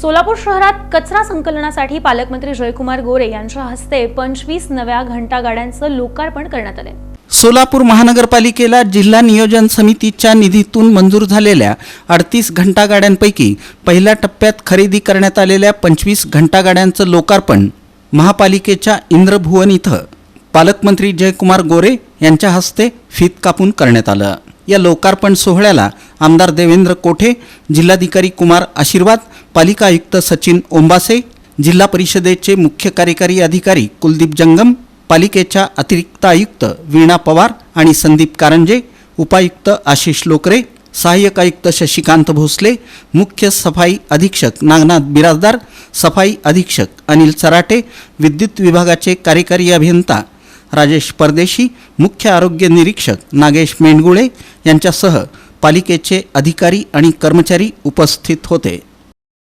सोलापूर शहरात कचरा संकलनासाठी पालकमंत्री जयकुमार गोरे यांच्या हस्ते पंचवीस नव्या घंटा गाड्यांचं लोकार्पण करण्यात आले. सोलापूर महानगरपालिकेला जिल्हा नियोजन समितीच्या निधीतून मंजूर झालेल्या अडतीस घंटागाड्यांपैकी पहिल्या टप्प्यात खरेदी करण्यात आलेल्या पंचवीस घंटागाड्यांचं लोकार्पण महापालिकेच्या इंद्रभुवन इथं. पालकमंत्री जयकुमार गोरे यांच्या हस्ते फीत कापून करण्यात आलं. या लोकार्पण सोहळ्याला आमदार देवेंद्र कोठे जिल्हाधिकारी कुमार आशीर्वाद पालिका आयुक्त सचिन ओंबासे जिल्हा परिषदेचे मुख्य कार्यकारी अधिकारी कुलदीप जंगम पालिकेच्या अतिरिक्त आयुक्त वीणा पवार आणि संदीप कारंजे उपायुक्त आशिष लोकरे सहाय्यक आयुक्त शशिकांत भोसले मुख्य सफाई अधीक्षक नागनाथ बिराजदार सफाई अधीक्षक अनिल चराटे विद्युत विभागाचे कार्यकारी अभियंता राजेश परदेशी मुख्य आरोग्य निरीक्षक नागेश मेंडगुळे यांच्यासह पालिकेचे अधिकारी आणि कर्मचारी उपस्थित होते.